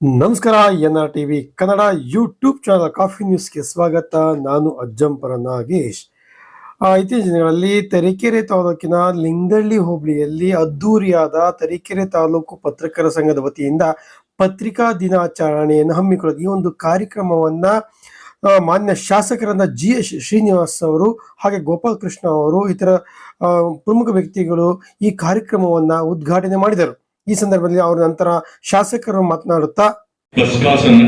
ನಮಸ್ಕಾರ N R TV Kannada YouTube channel coffee ನ್ಯೂಸ್ಗೆ ಸ್ವಾಗತ. ನಾನು ಅಜ್ಜಂಪರ ನಾಗೇಶ್ ಇತ್ತೀಚಿನ ದಿನಗಳಲ್ಲಿ ತರೀಕೆರೆ ತಾಲೂಕಿನ ಲಿಂಗಳ್ಳಿ ಹೋಬಳಿಯಲ್ಲಿ ಅದ್ದೂರಿಯಾದ ತರೀಕೆರೆ ತಾಲೂಕು ಪತ್ರಕರ್ತರ ಸಂಘದ ವತಿಯಿಂದ ಪತ್ರಿಕಾ ದಿನಾಚರಣೆಯನ್ನು ಹಮ್ಮಿಕೊಳ್ಳೋದು ಈ ಒಂದು ಕಾರ್ಯಕ್ರಮವನ್ನ ಮಾನ್ಯ ಶಾಸಕರಾದ ಜಿ ಎಸ್ ಶ್ರೀನಿವಾಸ್ ಅವರು ಹಾಗೆ ಗೋಪಾಲ್ ಕೃಷ್ಣ ಅವರು, ಇತರ ಪ್ರಮುಖ ವ್ಯಕ್ತಿಗಳು ಈ ಕಾರ್ಯಕ್ರಮವನ್ನ ಉದ್ಘಾಟನೆ ಮಾಡಿದರು. ಈ ಸಂದರ್ಭದಲ್ಲಿ ಅವರ ನಂತರ ಶಾಸಕರು ಮಾತನಾಡುತ್ತಾ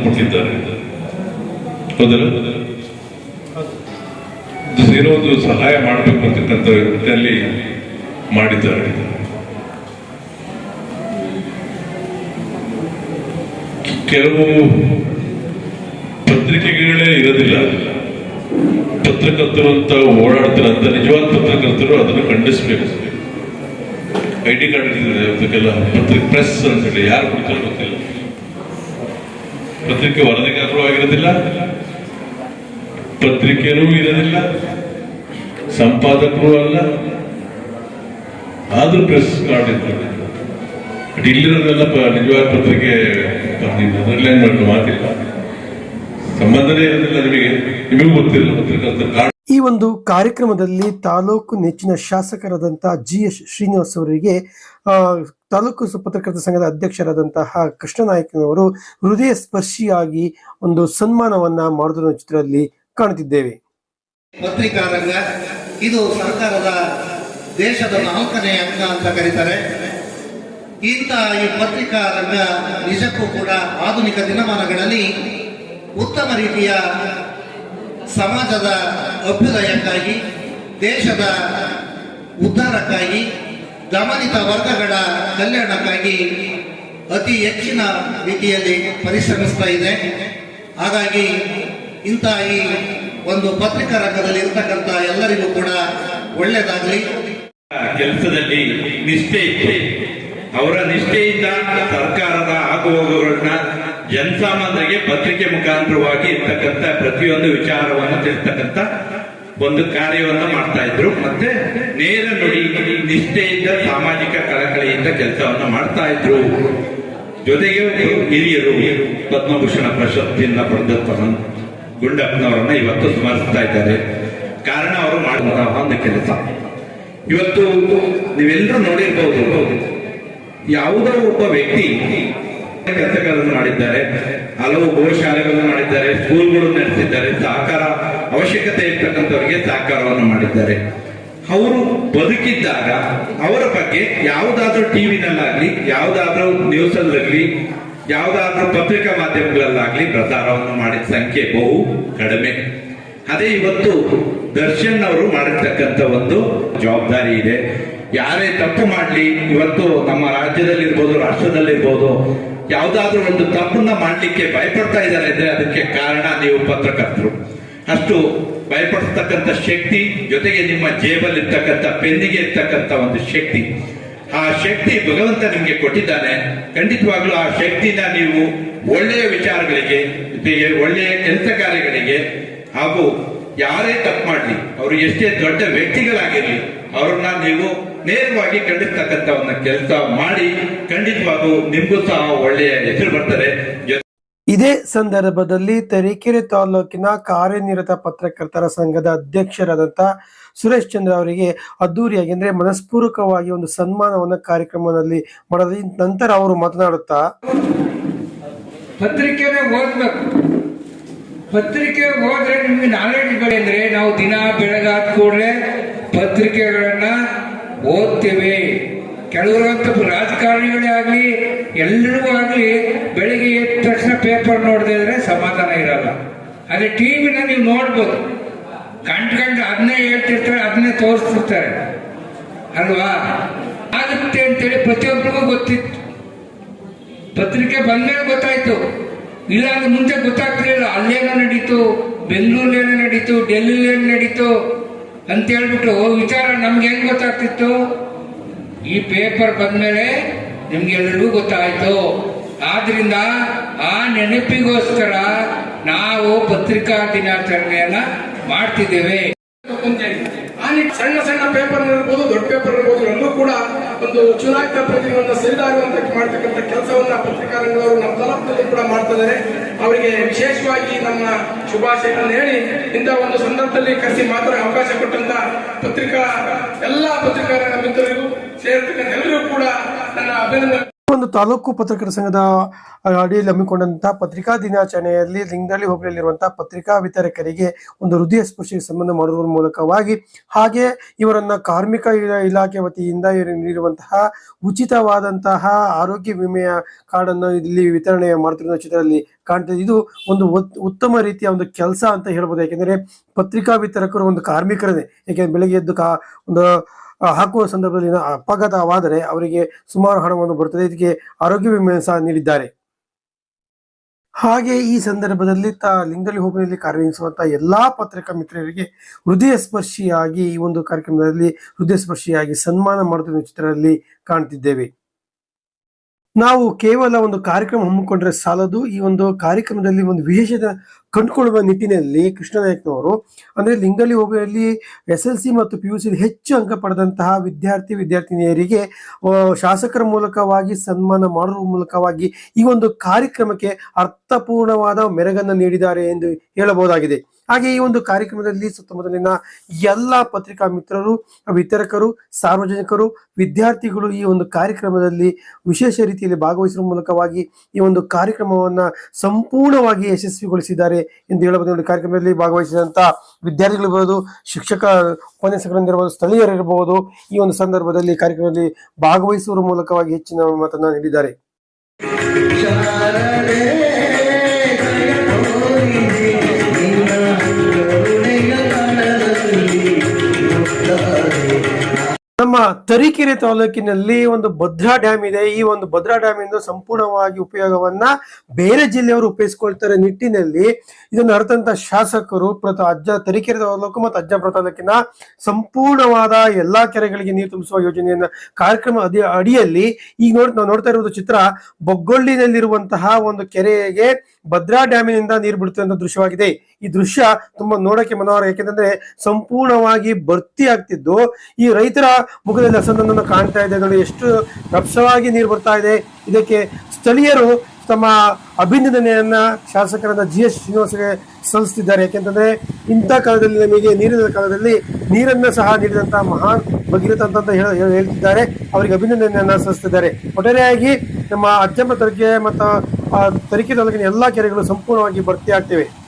ಕೊಟ್ಟಿದ್ದಾರೆ. ಏನೋ ಒಂದು ಸಹಾಯ ಮಾಡಬೇಕು ಅಂತಕ್ಕಂಥ ರೀತಿಯಲ್ಲಿ ಮಾಡಿದ್ದಾರೆ. ಕೆಲವು ಪತ್ರಿಕೆಗಳೇ ಇರೋದಿಲ್ಲ. ಪತ್ರಕರ್ತರು ಅಂತ ಓಡಾಡ್ತಾರೆ ಅಂತ ನಿಜವಾದ ಪತ್ರಕರ್ತರು ಅದನ್ನು ಖಂಡಿಸ್ಬೇಕು. ಐ ಡಿ ಕಾರ್ಡ್ ಅದಕ್ಕೆಲ್ಲ ಪತ್ರಿಕೆ ಪ್ರೆಸ್ ಹೇಳಿ ಯಾರು ಕೊಡ್ತಾರೆ ಗೊತ್ತಿಲ್ಲ ಪತ್ರಿಕೆ ವರದಿಗಾರರು ಆಗಿರೋದಿಲ್ಲ ಪತ್ರಿಕೆಯೂ ಇರೋದಿಲ್ಲ, ಸಂಪಾದಕರು ಅಲ್ಲ, ಆದ್ರೂ ಪ್ರೆಸ್ ಕಾರ್ಡ್ ಬಟ್ ಇಲ್ಲಿರೋದೆಲ್ಲ ನಿಜವಾದ ಪತ್ರಿಕೆ ಅದರಲ್ಲೇನು ದೊಡ್ಡ ಮಾತಿಲ್ಲ. ಸಂಬಂಧನೇ ಇರೋದಿಲ್ಲ ನಿಮಗೆ, ನಿಮಗೂ ಗೊತ್ತಿಲ್ಲ ಪತ್ರಕರ್ತರ ಕಾರ್ಡ್ ಒಂದು ಕಾರ್ಯಕ್ರಮದಲ್ಲಿ ತಾಲೂಕು ನೆಚ್ಚಿನ ಶಾಸಕರಾದಂತಹ ಜಿ ಎಸ್ ಶ್ರೀನಿವಾಸ್ ಅವರಿಗೆ ತಾಲೂಕು ಪತ್ರಕರ್ತ ಸಂಘದ ಅಧ್ಯಕ್ಷರಾದಂತಹ ಕೃಷ್ಣನಾಯಕನವರು ಹೃದಯ ಸ್ಪರ್ಶಿಯಾಗಿ ಒಂದು ಸನ್ಮಾನವನ್ನ ಮಾಡುವುದನ್ನು ಚಿತ್ರದಲ್ಲಿ ಕಾಣುತ್ತಿದ್ದೇವೆ. ಪತ್ರಿಕಾ ರಂಗ, ಇದು ಸರ್ಕಾರದ ದೇಶದ ನಾಲ್ಕನೇ ಅಂಗ ಅಂತ ಕರೀತಾರೆ. ಇಂಥ ಈ ಪತ್ರಿಕಾ ರಂಗ ನಿಜಕ್ಕೂ ಕೂಡ ಆಧುನಿಕ ದಿನಮಾನಗಳಲ್ಲಿ ಉತ್ತಮ ರೀತಿಯ ಸಮಾಜದ ಅಭ್ಯುದಯಕ್ಕಾಗಿ, ದೇಶದ ಉದ್ಧಾರಕ್ಕಾಗಿ, ದಮನಿತ ವರ್ಗಗಳ ಕಲ್ಯಾಣಕ್ಕಾಗಿ ಅತಿ ಹೆಚ್ಚಿನ ರೀತಿಯಲ್ಲಿ ಪರಿಶ್ರಮಿಸ್ತಾ ಇದೆ. ಹಾಗಾಗಿ ಇಂತಹ ಈ ಒಂದು ಪತ್ರಿಕಾ ರಂಗದಲ್ಲಿ ಇರ್ತಕ್ಕಂಥ ಎಲ್ಲರಿಗೂ ಕೂಡ ಒಳ್ಳೆಯದಾಗಲಿ ಕೆಲಸದಲ್ಲಿ ನಿಷ್ಠೆ ಇತ್ತು ಅವರ ನಿಷ್ಠೆಯಿಂದ ಸರ್ಕಾರದ ಆಗುಹೋಗುಗಳನ್ನ ಜನಸಾಮಾನ್ಯರಿಗೆ ಪತ್ರಿಕೆ ಮುಖಾಂತರವಾಗಿ ಇರ್ತಕ್ಕಂಥ ಪ್ರತಿಯೊಂದು ವಿಚಾರವನ್ನು ತಿಳಿಸ್ತಕ್ಕಂಥ ಒಂದು ಕಾರ್ಯವನ್ನು ಮಾಡ್ತಾ ಇದ್ರು. ಮತ್ತೆ ನೇರ ನುಡಿ, ನಿಷ್ಠೆಯಿಂದ, ಸಾಮಾಜಿಕ ಕಳಕಳಿಯಿಂದ ಕೆಲಸವನ್ನು ಮಾಡ್ತಾ ಇದ್ರು. ಜೊತೆಗೆ ಹಿರಿಯರು, ಪದ್ಮಭೂಷಣ ಪ್ರಶಸ್ತಿಯನ್ನ ಪಡೆದಂತಹ ಗುಂಡಪ್ಪನವರನ್ನ ಇವತ್ತು ಸ್ಮರಿಸ್ತಾ ಇದ್ದಾರೆ. ಕಾರಣ ಅವರು ಮಾಡುವಂತಹ ಒಂದು ಕೆಲಸ. ಇವತ್ತು ನೀವೆಲ್ಲರೂ ನೋಡಿರ್ಬೋದು, ಯಾವುದೋ ಒಬ್ಬ ವ್ಯಕ್ತಿ ಕೆಲಸಗಳನ್ನು ಮಾಡಿದ್ದಾರೆ, ಹಲವು ಗೋಶಾಲೆಗಳನ್ನು ಮಾಡಿದ್ದಾರೆ, ಸ್ಕೂಲ್ಗಳು ನಡೆಸಿದ್ದಾರೆ, ಸಹಕಾರ ಅವಶ್ಯಕತೆ ಇರ್ತಕ್ಕಂಥವರಿಗೆ ಸಹಕಾರವನ್ನು ಮಾಡಿದ್ದಾರೆ. ಅವರು ಬದುಕಿದ್ದಾಗ ಅವರ ಬಗ್ಗೆ ಯಾವುದಾದ್ರೂ ಟಿವಿನಲ್ಲಾಗ್ಲಿ ಯಾವುದಾದ್ರೂ ನ್ಯೂಸ್ ಅಲ್ಲಾಗ್ಲಿ ಯಾವುದಾದ್ರೂ ಪತ್ರಿಕಾ ಮಾಧ್ಯಮಗಳಲ್ಲಾಗ್ಲಿ ಪ್ರಸಾರವನ್ನು ಮಾಡಿದ ಸಂಖ್ಯೆ ಬಹು ಕಡಿಮೆ. ಅದೇ ಇವತ್ತು ದರ್ಶನ್ ಅವರು ಮಾಡಿರ್ತಕ್ಕಂಥ ಒಂದು ಜವಾಬ್ದಾರಿ ಇದೆ. ಯಾರೇ ತಪ್ಪು ಮಾಡ್ಲಿ, ಇವತ್ತು ನಮ್ಮ ರಾಜ್ಯದಲ್ಲಿರ್ಬೋದು, ರಾಷ್ಟ್ರದಲ್ಲಿರ್ಬೋದು ಯಾವ್ದಾದ್ರೂ ಒಂದು ತಪ್ಪನ್ನ ಮಾಡಲಿಕ್ಕೆ ಭಯಪಡ್ತಾ ಇದ್ದಾರೆ ಅಂದ್ರೆ ಅದಕ್ಕೆ ಕಾರಣ ನೀವು ಪತ್ರಕರ್ತರು. ಅಷ್ಟು ಭಯಪಡಿಸ್ತಕ್ಕಂಥ ಶಕ್ತಿ ಜೊತೆಗೆ ನಿಮ್ಮ ಜೇಬಲ್ಲಿ ಇರ್ತಕ್ಕಂಥ ಪೆನ್ನಿಗೆ ಇರ್ತಕ್ಕಂಥ ಒಂದು ಶಕ್ತಿ. ಆ ಶಕ್ತಿ ಭಗವಂತ ನಿಮಗೆ ಕೊಟ್ಟಿದ್ದಾನೆ. ಖಂಡಿತವಾಗ್ಲೂ ಆ ಶಕ್ತಿನ ನೀವು ಒಳ್ಳೆಯ ವಿಚಾರಗಳಿಗೆ ಒಳ್ಳೆಯ ಕೆಲಸ ಕಾರ್ಯಗಳಿಗೆ ಹಾಗೂ ಯಾರೇ ತಪ್ಪು ಮಾಡಲಿ, ಅವರು ಎಷ್ಟೇ ದೊಡ್ಡ ವ್ಯಕ್ತಿಗಳಾಗಿರಲಿ, ಅವ್ರನ್ನ ನೀವು ನೇರವಾಗಿ ಖಂಡಿಸ್ತಕ್ಕಂಥ ಒಂದು ಕೆಲಸ ಮಾಡಿ ಖಂಡಿತವಾಗೂ ನಿಮಗೂ ಸಹ ಒಳ್ಳೆಯ ಹೆಸರು ಬರ್ತಾರೆ ಇದೇ ಸಂದರ್ಭದಲ್ಲಿ ತರೀಕೆರೆ ತಾಲೂಕಿನ ಕಾರ್ಯನಿರತ ಪತ್ರಕರ್ತರ ಸಂಘದ ಅಧ್ಯಕ್ಷರಾದಂತಹ ಸುರೇಶ್ ಚಂದ್ರ ಅವರಿಗೆ ಅದ್ದೂರಿಯಾಗಿ ಅಂದ್ರೆ ಮನಸ್ಪೂರ್ವಕವಾಗಿ ಒಂದು ಸನ್ಮಾನವನ್ನ ಕಾರ್ಯಕ್ರಮದಲ್ಲಿ ಮಾಡಿದ ನಂತರ ಅವರು ಮಾತನಾಡುತ್ತಾ ಪತ್ರಿಕೆನೆ ಓದ್ಬೇಕು. ಪತ್ರಿಕೆ ಓದ್ರೆ ನಿಮ್ಗೆ ನಾಲೆಡ್ಜ್ ಬೆಳೆ ಅಂದ್ರೆ ನಾವು ದಿನ ಬೆಳಗಾದ ಕೂಡಲೇ ಪತ್ರಿಕೆಗಳನ್ನ ಓದ್ತೇವೆ. ಕೆಲವರಂತೂ ರಾಜಕಾರಣಿಗಳೇ ಆಗಲಿ ಎಲ್ಲರಿಗೂ ಆಗಲಿ, ಬೆಳಿಗ್ಗೆ ಎದ್ದ ತಕ್ಷಣ ಪೇಪರ್ ನೋಡದೇ ಇದ್ರೆ ಸಮಾಧಾನ ಇರಲ್ಲ. ಅದೇ ಟಿವಿನ ನೀವು ನೋಡ್ಬೋದು. ಗಂಟು ಗಂಟು ಅದನ್ನೇ ಹೇಳ್ತಿರ್ತಾರೆ, ಅದನ್ನೇ ತೋರಿಸ್ತಿರ್ತಾರೆ. ಅಲ್ವಾ? ಆಗುತ್ತೆ ಅಂತೇಳಿ ಪ್ರತಿಯೊಬ್ಬರಿಗೂ ಗೊತ್ತಿತ್ತು. ಪತ್ರಿಕೆ ಬಂದ್ಮೇಲೆ ಗೊತ್ತಾಯ್ತು. ಇಲ್ಲ ಅಂದ್ರೆ ಮುಂಚೆ ಗೊತ್ತಾಗ್ತಿರ್ಲಿಲ್ಲ. ಅಲ್ಲೇನೋ ನಡೀತು. ಬೆಂಗಳೂರಲ್ಲೇನೋ ನಡೀತು. ಡೆಲ್ಲಿಲೇನು ನಡೀತು. ಅಂತ ಹೇಳ್ಬಿಟ್ಟು ವಿಚಾರ ನಮ್ಗೆ ಹೆಂಗ್ ಗೊತ್ತಾಗ್ತಿತ್ತು? ಈ ಪೇಪರ್ ಬಂದ್ಮೇಲೆ ನಿಮ್ಗೆಲ್ಲರಿಗೂ ಗೊತ್ತಾಯ್ತು. ಆದ್ರಿಂದ ಆ ನೆನಪಿಗೋಸ್ಕರ ನಾವು ಪತ್ರಿಕಾ ದಿನಾಚರಣೆಯನ್ನ ಮಾಡ್ತಿದ್ದೇವೆ. ಸಣ್ಣ ಸಣ್ಣ ಪೇಪರ್ ಇರ್ಬೋದು, ದೊಡ್ಡ ಪೇಪರ್ ಇರ್ಬೋದು ಎಲ್ಲೂ ಕೂಡ ಒಂದು ಚುನಾಯಿತ ಪ್ರತಿನಿಧಿಗಳನ್ನ ಸರಿದಾಗುವಂತ ಮಾಡ್ತಕ್ಕಂಥ ಕೆಲಸವನ್ನ ಪತ್ರಿಕಾ ರಂಗದವರು ನಮ್ಮ ತಲುಪದಲ್ಲಿ ಕೂಡ ಮಾಡ್ತಿದ್ದಾರೆ ಅವರಿಗೆ ವಿಶೇಷವಾಗಿ ನಮ್ಮ ಶುಭಾಶಯಗಳನ್ನು ಹೇಳಿ, ಇಂಥ ಒಂದು ಸಂದರ್ಭದಲ್ಲಿ ಕರೆಸಿ ಮಾತ್ರ ಅವಕಾಶ ಕೊಟ್ಟಂತ ಪತ್ರಿಕಾ, ಎಲ್ಲ ಪತ್ರಿಕಾ ಮಿತ್ರರಿಗೂ, ಸೇರ್ತಕ್ಕಂಥ ಎಲ್ಲರಿಗೂ ಕೂಡ ನನ್ನ ಅಭಿನಂದನೆ. ಒಂದು ತಾಲೂಕು ಪತ್ರಕರ್ತರ ಸಂಘದ ಅಡಿಯಲ್ಲಿ ಹಮ್ಮಿಕೊಂಡಂತಹ ಪತ್ರಿಕಾ ದಿನಾಚರಣೆಯಲ್ಲಿ ಲಿಂಗದಳ್ಳಿ ಹೋಬಳಿಯಲ್ಲಿರುವಂತಹ ಪತ್ರಿಕಾ ವಿತರಕರಿಗೆ ಒಂದು ಹೃದಯ ಸ್ಪರ್ಶಿ ಸಂಬಂಧ ಮಾಡುವುದರ ಮೂಲಕವಾಗಿ ಹಾಗೆ ಇವರನ್ನ ಕಾರ್ಮಿಕ ಇಲಾಖೆ ವತಿಯಿಂದ ಇವರು ನೀಡಿರುವಂತಹ ಉಚಿತವಾದಂತಹ ಆರೋಗ್ಯ ವಿಮೆಯ ಕಾರ್ಡನ್ನು ಇಲ್ಲಿ ವಿತರಣೆ ಮಾಡ್ತಿರುವ ಚಿತ್ರದಲ್ಲಿ ಕಾಣ್ತದೆ. ಇದು ಒಂದು ಉತ್- ಉತ್ತಮ ರೀತಿಯ ಒಂದು ಕೆಲಸ ಅಂತ ಹೇಳ್ಬೋದು. ಯಾಕೆಂದ್ರೆ ಪತ್ರಿಕಾ ವಿತರಕರು ಒಂದು ಕಾರ್ಮಿಕರನ್ನೇ. ಯಾಕೆಂದ್ರೆ ಬೆಳಗ್ಗೆ ಎದ್ದು ಕಾ, ಒಂದು ಹಾಕುವ ಸಂದರ್ಭದಲ್ಲಿ ಅಪಘಾತವಾದರೆ ಅವರಿಗೆ ಸುಮಾರು ಹಣವನ್ನು ಬರುತ್ತದೆ. ಇದಕ್ಕೆ ಆರೋಗ್ಯ ವಿಮೆ ಸಹ ನೀಡಿದ್ದಾರೆ. ಹಾಗೆ ಈ ಸಂದರ್ಭದಲ್ಲಿ ತ ಲಿಂಗಲಿ ಹೋಬಳಿಯಲ್ಲಿ ಕಾರ್ಯನಿರ್ವಹಿಸುವಂತಹ ಎಲ್ಲಾ ಪತ್ರಿಕಾ ಮಿತ್ರರಿಗೆ ಹೃದಯ ಸ್ಪರ್ಶಿಯಾಗಿ ಈ ಒಂದು ಕಾರ್ಯಕ್ರಮದಲ್ಲಿ ಹೃದಯ ಸ್ಪರ್ಶಿಯಾಗಿ ಸನ್ಮಾನ ಮಾಡುತ್ತಿರುವ ಚಿತ್ರದಲ್ಲಿ ಕಾಣ್ತಿದ್ದೇವೆ. ನಾವು ಕೇವಲ ಒಂದು ಕಾರ್ಯಕ್ರಮ ಹಮ್ಮಿಕೊಂಡ್ರೆ ಸಾಲದು. ಈ ಒಂದು ಕಾರ್ಯಕ್ರಮದಲ್ಲಿ ಒಂದು ವಿಶೇಷತೆ ಕಂಡುಕೊಳ್ಳುವ ನಿಟ್ಟಿನಲ್ಲಿ ಕೃಷ್ಣನಾಯಕ್ನವರು ಅಂದ್ರೆ ಲಿಂಗಲಿ ಹೋಬಳಿಯಲ್ಲಿ ಎಸ್ ಎಲ್ ಸಿ ಮತ್ತು ಪಿ ಯು ಸಿ ಹೆಚ್ಚು ಅಂಕ ಪಡೆದಂತಹ ವಿದ್ಯಾರ್ಥಿ, ವಿದ್ಯಾರ್ಥಿನಿಯರಿಗೆ ಶಾಸಕರ ಮೂಲಕವಾಗಿ ಸನ್ಮಾನ ಮಾಡುವ ಮೂಲಕವಾಗಿ ಈ ಒಂದು ಕಾರ್ಯಕ್ರಮಕ್ಕೆ ಅರ್ಥಪೂರ್ಣವಾದ ಮೆರಗನ್ನು ನೀಡಿದ್ದಾರೆ ಎಂದು ಹೇಳಬಹುದಾಗಿದೆ. ಹಾಗೆ ಈ ಒಂದು ಕಾರ್ಯಕ್ರಮದಲ್ಲಿ ಸುತ್ತಮುತ್ತಲಿನ ಎಲ್ಲ ಪತ್ರಿಕಾ ಮಿತ್ರರು, ವಿತರಕರು, ಸಾರ್ವಜನಿಕರು, ವಿದ್ಯಾರ್ಥಿಗಳು ಈ ಒಂದು ಕಾರ್ಯಕ್ರಮದಲ್ಲಿ ವಿಶೇಷ ರೀತಿಯಲ್ಲಿ ಭಾಗವಹಿಸುವ ಮೂಲಕವಾಗಿ ಈ ಒಂದು ಕಾರ್ಯಕ್ರಮವನ್ನ ಸಂಪೂರ್ಣವಾಗಿ ಯಶಸ್ವಿಗೊಳಿಸಿದ್ದಾರೆ ಎಂದು ಹೇಳಬಹುದು. ಒಂದು ಕಾರ್ಯಕ್ರಮದಲ್ಲಿ ಭಾಗವಹಿಸಿದಂತ ವಿದ್ಯಾರ್ಥಿಗಳಿರ್ಬೋದು ಶಿಕ್ಷಕ ಉಪನ್ಯಾಸಕರಿರ್ಬೋದು ಸ್ಥಳೀಯರಿರಬಹುದು ಈ ಒಂದು ಸಂದರ್ಭದಲ್ಲಿ ಕಾರ್ಯಕ್ರಮದಲ್ಲಿ ಭಾಗವಹಿಸುವ ಮೂಲಕವಾಗಿ ಹೆಚ್ಚಿನ ಮತ ನೀಡಿದ್ದಾರೆ. ನಮ್ಮ ತರೀಕೆರೆ ತಾಲೂಕಿನಲ್ಲಿ ಒಂದು ಭದ್ರಾ ಡ್ಯಾಮ್ ಇದೆ. ಈ ಒಂದು ಭದ್ರಾ ಡ್ಯಾಮ್ ಇಂದ ಸಂಪೂರ್ಣವಾಗಿ ಉಪಯೋಗವನ್ನ ಬೇರೆ ಜಿಲ್ಲೆಯವರು ಉಪಯೋಗಿಸ್ಕೊಳ್ತಾರೆ ನಿಟ್ಟಿನಲ್ಲಿ. ಇದನ್ನು ಅರ್ಥಂತ ಶಾಸಕರು ಪ್ರತ ಅಜ್ಜ ತರೀಕೆರೆ ತಾಲೂಕು ಮತ್ತು ಅಜ್ಜಪುರ ತಾಲೂಕಿನ ಸಂಪೂರ್ಣವಾದ ಎಲ್ಲಾ ಕೆರೆಗಳಿಗೆ ನೀರು ತುಂಬಿಸುವ ಯೋಜನೆಯನ್ನ ಕಾರ್ಯಕ್ರಮ ಅಡಿಯಲ್ಲಿ ಈಗ ನೋಡ್, ನಾವು ನೋಡ್ತಾ ಇರುವುದು ಚಿತ್ರ ಬೊಗ್ಗೊಳ್ಳಿನಲ್ಲಿರುವಂತಹ ಒಂದು ಕೆರೆಗೆ ಭದ್ರಾ ಡ್ಯಾಮಿನಿಂದ ನೀರು ಬಿಡುತ್ತಿರುವಂತಹ ದೃಶ್ಯವಾಗಿದೆ. ಈ ದೃಶ್ಯ ತುಂಬಾ ನೋಡಕ್ಕೆ ಮನೋಹರ ಯಾಕೆಂದ್ರೆ ಸಂಪೂರ್ಣವಾಗಿ ಭರ್ತಿ ಆಗ್ತಿದ್ದು. ಈ ರೈತರ ಮುಖದಲ್ಲಿ ಹಸನನ್ನು ಕಾಣ್ತಾ ಇದೆ. ನೋಡಿ, ಎಷ್ಟು ರಪ್ಸವಾಗಿ ನೀರು ಬರ್ತಾ ಇದೆ. ಇದಕ್ಕೆ ಸ್ಥಳೀಯರು ತಮ್ಮ ಅಭಿನಂದನೆಯನ್ನ ಶಾಸಕರಾದ ಜಿ ಎಸ್ ಶ್ರೀನಿವಾಸಗೆ ಸಲ್ಲಿಸ್ತಿದ್ದಾರೆ ಯಾಕೆಂತಂದ್ರೆ, ಇಂಥ ಕಾಲದಲ್ಲಿ ನಮಗೆ ನೀರಿನ ಕಾಲದಲ್ಲಿ ನೀರನ್ನ ಸಹ ನೀಡಿದಂತಹ ಮಹಾನ್ ಭಗೀರಥ ಅಂತ ಹೇಳ- ಹೇಳ- ಹೇಳ್ತಿದ್ದಾರೆ. ಅವರಿಗೆ ಅಭಿನಂದನೆಯನ್ನ ಸಲ್ಲಿಸ್ತಿದ್ದಾರೆ ಒಟ್ಟಾರೆಯಾಗಿ ನಮ್ಮ ತರಿಕೆ ಮತ್ತು ತರೀಕೆ ತಾಲೂಕಿನ ಎಲ್ಲಾ ಕೆರೆಗಳು ಸಂಪೂರ್ಣವಾಗಿ ಭರ್ತಿ ಆಗ್ತಿವೆ.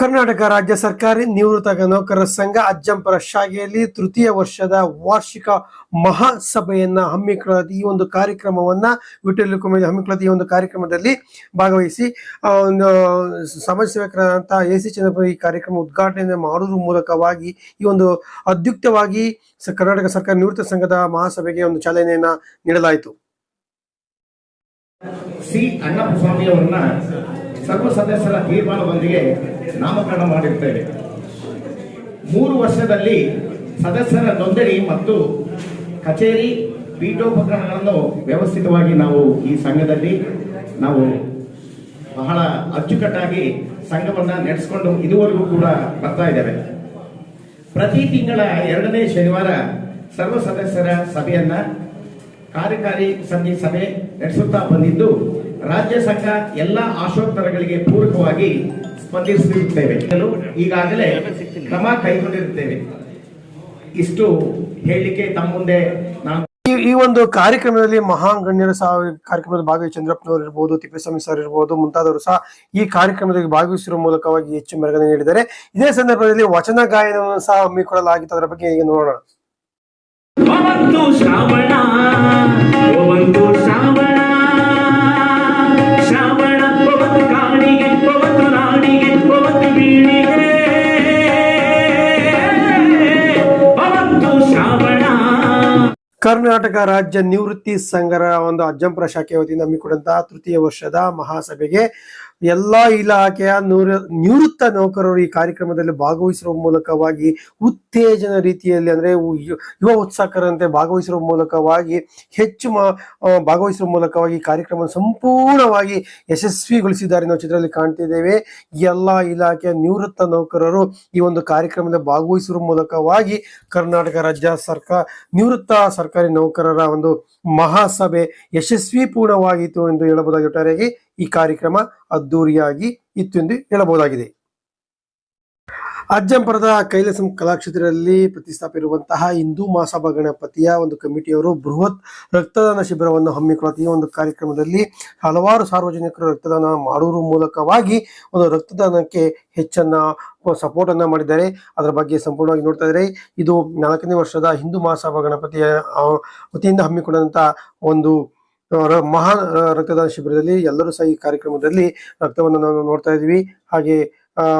ಕರ್ನಾಟಕ ರಾಜ್ಯ ಸರ್ಕಾರಿ ನಿವೃತ್ತ ನೌಕರರ ಸಂಘ ಅಜ್ಜಂಪರ ಶಾಖೆಯಲ್ಲಿ ತೃತೀಯ ವರ್ಷದ ವಾರ್ಷಿಕ ಮಹಾಸಭೆಯನ್ನ ಹಮ್ಮಿಕೊಳ್ಳದ ಈ ಒಂದು ಕಾರ್ಯಕ್ರಮವನ್ನ ವಿಠಲ ಕುಮಾರ್ ಹಮ್ಮಿಕೊಳ್ಳದ ಈ ಒಂದು ಕಾರ್ಯಕ್ರಮದಲ್ಲಿ ಭಾಗವಹಿಸಿ ಒಂದು ಸಮಾಜ ಸೇವಕರಾದಂತಹ ಎ ಸಿ ಚಂದ್ರಪ್ಪ ಈ ಕಾರ್ಯಕ್ರಮ ಉದ್ಘಾಟನೆ ಮಾಡುವ ಮೂಲಕವಾಗಿ ಈ ಒಂದು ಅದ್ಯುಕ್ತವಾಗಿ ಕರ್ನಾಟಕ ಸರ್ಕಾರ ನಿವೃತ್ತ ಸಂಘದ ಮಹಾಸಭೆಗೆ ಒಂದು ಚಾಲನೆಯನ್ನ ನೀಡಲಾಯಿತು. ಸರ್ವ ಸದಸ್ಯರ ತೀರ್ಮಾನದೊಂದಿಗೆ ನಾಮಕರಣ ಮಾಡಿರ್ತೇವೆ. ಮೂರು ವರ್ಷದಲ್ಲಿ ಸದಸ್ಯರ ನೋಂದಣಿ ಮತ್ತು ಕಚೇರಿ, ಪೀಠೋಪಕರಣಗಳನ್ನು ವ್ಯವಸ್ಥಿತವಾಗಿ ನಾವು ಈ ಸಂಘದಲ್ಲಿ ನಾವು ಬಹಳ ಅಚ್ಚುಕಟ್ಟಾಗಿ ಸಂಘವನ್ನು ನಡೆಸಿಕೊಂಡು ಇದುವರೆಗೂ ಕೂಡ ಬರ್ತಾ ಇದ್ದೇವೆ. ಪ್ರತಿ ತಿಂಗಳ ಎರಡನೇ ಶನಿವಾರ ಸರ್ವ ಸದಸ್ಯರ ಸಭೆಯನ್ನ ಕಾರ್ಯಕಾರಿ ಸಮಿತಿ ಸಭೆ ನಡೆಸುತ್ತಾ ಬಂದಿದ್ದು ರಾಜ್ಯ ಸಂಘ ಎಲ್ಲ ಆಶೋತ್ತರಗಳಿಗೆ ಪೂರಕವಾಗಿ ಸ್ಪಂದಿಸುತ್ತಿರುತ್ತೇವೆ ಈಗಾಗಲೇ ಕ್ರಮ ಕೈಗೊಂಡಿರುತ್ತೇವೆ. ಇಷ್ಟು ಹೇಳಲಿಕ್ಕೆ ತಮ್ಮ ಮುಂದೆ ನಾನು ಈ ಒಂದು ಕಾರ್ಯಕ್ರಮದಲ್ಲಿ ಮಹಾನ್ ಗಣ್ಯರು ಸಹ ಕಾರ್ಯಕ್ರಮದಲ್ಲಿ ಭಾಗವಹಿಸಿ ಚಂದ್ರಪ್ಪನವರು ಇರ್ಬೋದು ತಿಪ್ಪೇಸ್ವಾಮಿ ಸರ್ ಇರ್ಬೋದು ಮುಂತಾದವರು ಸಹ ಈ ಕಾರ್ಯಕ್ರಮದಲ್ಲಿ ಭಾಗವಹಿಸಿರುವ ಮೂಲಕವಾಗಿ ಹೆಚ್ಚು ಮೆರಗನೆ ನೀಡಿದ್ದಾರೆ. ಇದೇ ಸಂದರ್ಭದಲ್ಲಿ ವಚನ ಗಾಯನವನ್ನು ಸಹ ಹಮ್ಮಿಕೊಳ್ಳಲಾಗಿತ್ತು. ಅದರ ಬಗ್ಗೆ ಈಗ ನೋಡೋಣ? ಶ್ರಾವಣ. ಕರ್ನಾಟಕ ರಾಜ್ಯ ನಿವೃತ್ತಿ ಸಂಘರ ಒಂದು ಅಜ್ಜಂಪುರ ಶಾಖೆ ವತಿಯಿಂದ ಹಮ್ಮಿಕೊಂಡಂತಹ ತೃತೀಯ ವರ್ಷದ ಮಹಾಸಭೆಗೆ ಎಲ್ಲ ಇಲಾಖೆಯ ನೂರ ನಿವೃತ್ತ ನೌಕರರು ಈ ಕಾರ್ಯಕ್ರಮದಲ್ಲಿ ಭಾಗವಹಿಸುವ ಮೂಲಕವಾಗಿ ಉತ್ತೇಜನ ರೀತಿಯಲ್ಲಿ ಅಂದ್ರೆ ಯುವ ಉತ್ಸಾಹಕರಂತೆ ಭಾಗವಹಿಸುವ ಮೂಲಕವಾಗಿ ಹೆಚ್ಚು ಭಾಗವಹಿಸುವ ಮೂಲಕವಾಗಿ ಕಾರ್ಯಕ್ರಮ ಸಂಪೂರ್ಣವಾಗಿ ಯಶಸ್ವಿಗೊಳಿಸಿದ್ದಾರೆ ನಾವು ಚಿತ್ರದಲ್ಲಿ ಕಾಣ್ತಿದ್ದೇವೆ. ಎಲ್ಲ ಇಲಾಖೆಯ ನಿವೃತ್ತ ನೌಕರರು ಈ ಒಂದು ಕಾರ್ಯಕ್ರಮದಲ್ಲಿ ಭಾಗವಹಿಸುವ ಮೂಲಕವಾಗಿ ಕರ್ನಾಟಕ ರಾಜ್ಯ ಸರ್ಕಾರ ನಿವೃತ್ತ ಸರ್ಕಾರಿ ನೌಕರರ ಒಂದು ಮಹಾಸಭೆ ಯಶಸ್ವಿ ಪೂರ್ಣವಾಗಿತ್ತು ಎಂದು ಹೇಳಬಹುದಾಗಿ ಒಟ್ಟಾರೆಯಾಗಿ ಈ ಕಾರ್ಯಕ್ರಮ ಅದ್ದೂರಿಯಾಗಿ ಇತ್ತು ಎಂದು ಹೇಳಬಹುದಾಗಿದೆ. ಅಜ್ಜಂಪುರದ ಕೈಲಾಸಂ ಕಲಾಕ್ಷೇತ್ರದಲ್ಲಿ ಪ್ರತಿಷ್ಠಾಪಿರುವಂತಹ ಹಿಂದೂ ಮಹಾಸಭಾ ಗಣಪತಿಯ ಒಂದು ಕಮಿಟಿಯವರು ಬೃಹತ್ ರಕ್ತದಾನ ಶಿಬಿರವನ್ನು ಹಮ್ಮಿಕೊಳ್ಳುತ್ತೆ ಈ ಒಂದು ಕಾರ್ಯಕ್ರಮದಲ್ಲಿ ಹಲವಾರು ಸಾರ್ವಜನಿಕರು ರಕ್ತದಾನ ಮಾಡುವ ಮೂಲಕವಾಗಿ ಒಂದು ರಕ್ತದಾನಕ್ಕೆ ಹೆಚ್ಚನ್ನ ಸಪೋರ್ಟ್ ಅನ್ನ ಮಾಡಿದ್ದಾರೆ. ಅದರ ಬಗ್ಗೆ ಸಂಪೂರ್ಣವಾಗಿ ನೋಡ್ತಾ ಇದ್ದಾರೆ ಇದು ನಾಲ್ಕನೇ ವರ್ಷದ ಹಿಂದೂ ಮಹಾಸಭಾ ಗಣಪತಿಯ ವತಿಯಿಂದ ಹಮ್ಮಿಕೊಂಡಂತಹ ಒಂದು ಮಹಾನ್ ರಕ್ತದಾನ ಶಿಬಿರದಲ್ಲಿ ಎಲ್ಲರೂ ಸಹ ಈ ಕಾರ್ಯಕ್ರಮದಲ್ಲಿ ರಕ್ತವನ್ನು ನಾವು ನೋಡ್ತಾ ಇದ್ದೀವಿ. ಹಾಗೆ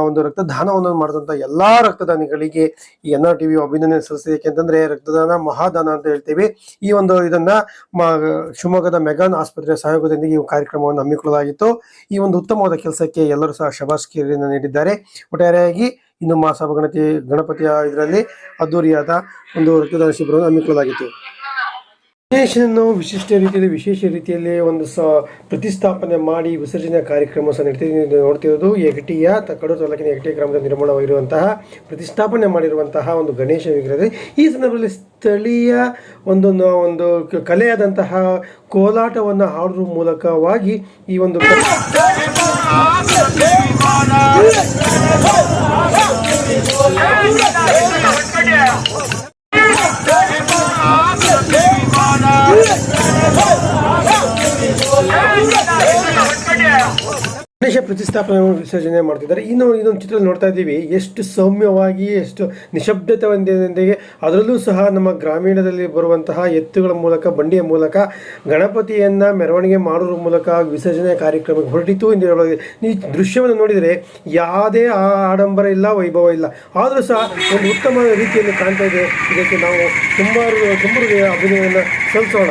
ಒಂದು ರಕ್ತದಾನವನ್ನು ಮಾಡಿದಂತ ಎಲ್ಲಾ ರಕ್ತದಾನಿಗಳಿಗೆ ಈ ಎನ್ ಆರ್ ಟಿವಿ ಅಭಿನಂದನೆ ಸಲ್ಲಿಸಿದೆ ಯಾಕೆಂತಂದ್ರೆ ರಕ್ತದಾನ ಮಹಾದಾನ ಅಂತ ಹೇಳ್ತೇವೆ. ಈ ಒಂದು ಇದನ್ನ ಶಿವಮೊಗ್ಗದ ಮೆಗಾನ್ ಆಸ್ಪತ್ರೆಯ ಸಹಯೋಗದೊಂದಿಗೆ ಈ ಕಾರ್ಯಕ್ರಮವನ್ನು ಹಮ್ಮಿಕೊಳ್ಳಲಾಗಿತ್ತು. ಈ ಒಂದು ಉತ್ತಮವಾದ ಕೆಲಸಕ್ಕೆ ಎಲ್ಲರೂ ಸಹ ಶಬಾಸ್ಕಿರಿಯನ್ನು ನೀಡಿದ್ದಾರೆ. ಒಟ್ಟಾರೆಯಾಗಿ ಇನ್ನು ಮಹಾಸಭಾ ಗಣಪತಿ ಗಣಪತಿಯ ಇದರಲ್ಲಿ ಅದ್ದೂರಿಯಾದ ಒಂದು ರಕ್ತದಾನ ಶಿಬಿರವನ್ನು ಹಮ್ಮಿಕೊಳ್ಳಲಾಗಿತ್ತು. ಗಣೇಶನನ್ನು ವಿಶಿಷ್ಟ ರೀತಿಯಲ್ಲಿ, ವಿಶೇಷ ರೀತಿಯಲ್ಲಿ ಒಂದು ಸ ಪ್ರತಿಷ್ಠಾಪನೆ ಮಾಡಿ ವಿಸರ್ಜನೆ ಕಾರ್ಯಕ್ರಮ ಸಹ ನಡೀತಿದೆ ನೋಡ್ತಿರೋದು. ಯಗಟಿಯ ತಕ್ಕಡು ತಾಲೂಕಿನ ಯಗಟಿ ಗ್ರಾಮದ ನಿರ್ಮಾಣವಾಗಿರುವಂತಹ ಪ್ರತಿಷ್ಠಾಪನೆ ಮಾಡಿರುವಂತಹ ಒಂದು ಗಣೇಶ ವಿಗ್ರಹ ಈ ಸಂದರ್ಭದಲ್ಲಿ ಸ್ಥಳೀಯ ಒಂದು ಒಂದು ಕಲೆಯಾದಂತಹ ಕೋಲಾಟವನ್ನು ಹಾಡುವ ಮೂಲಕವಾಗಿ ಈ ಒಂದು ಪ್ರತಿಷ್ಠಾಪನೆ ವಿಸರ್ಜನೆ ಮಾಡ್ತಿದ್ದಾರೆ. ಇನ್ನು ಇನ್ನೊಂದು ಚಿತ್ರ ನೋಡ್ತಾ ಇದ್ದೀವಿ. ಎಷ್ಟು ಸೌಮ್ಯವಾಗಿ, ಎಷ್ಟು ನಿಶಬ್ದತೆಯೊಂದಿಗೆ, ಅದರಲ್ಲೂ ಸಹ ನಮ್ಮ ಗ್ರಾಮೀಣದಲ್ಲಿ ಬರುವಂತಹ ಎತ್ತುಗಳ ಮೂಲಕ, ಬಂಡಿಯ ಮೂಲಕ, ಗಣಪತಿಯನ್ನ ಮೆರವಣಿಗೆ ಮಾಡುವ ಮೂಲಕ ವಿಸರ್ಜನೆ ಕಾರ್ಯಕ್ರಮಕ್ಕೆ ಹೊರಟಿತು ಎಂದು ಹೇಳೋದು ಈ ದೃಶ್ಯವನ್ನು ನೋಡಿದರೆ ಯಾವುದೇ ಆಡಂಬರ ಇಲ್ಲ, ವೈಭವ ಇಲ್ಲ. ಆದರೂ ಸಹ ಒಂದು ಉತ್ತಮ ರೀತಿಯಲ್ಲಿ ಕಾಣ್ತಾ ಇದೆ. ಇದಕ್ಕೆ ನಾವು ತುಂಬ ತುಂಬ ಅಭಿನಯವನ್ನು ಸಲ್ಲಿಸೋಣ.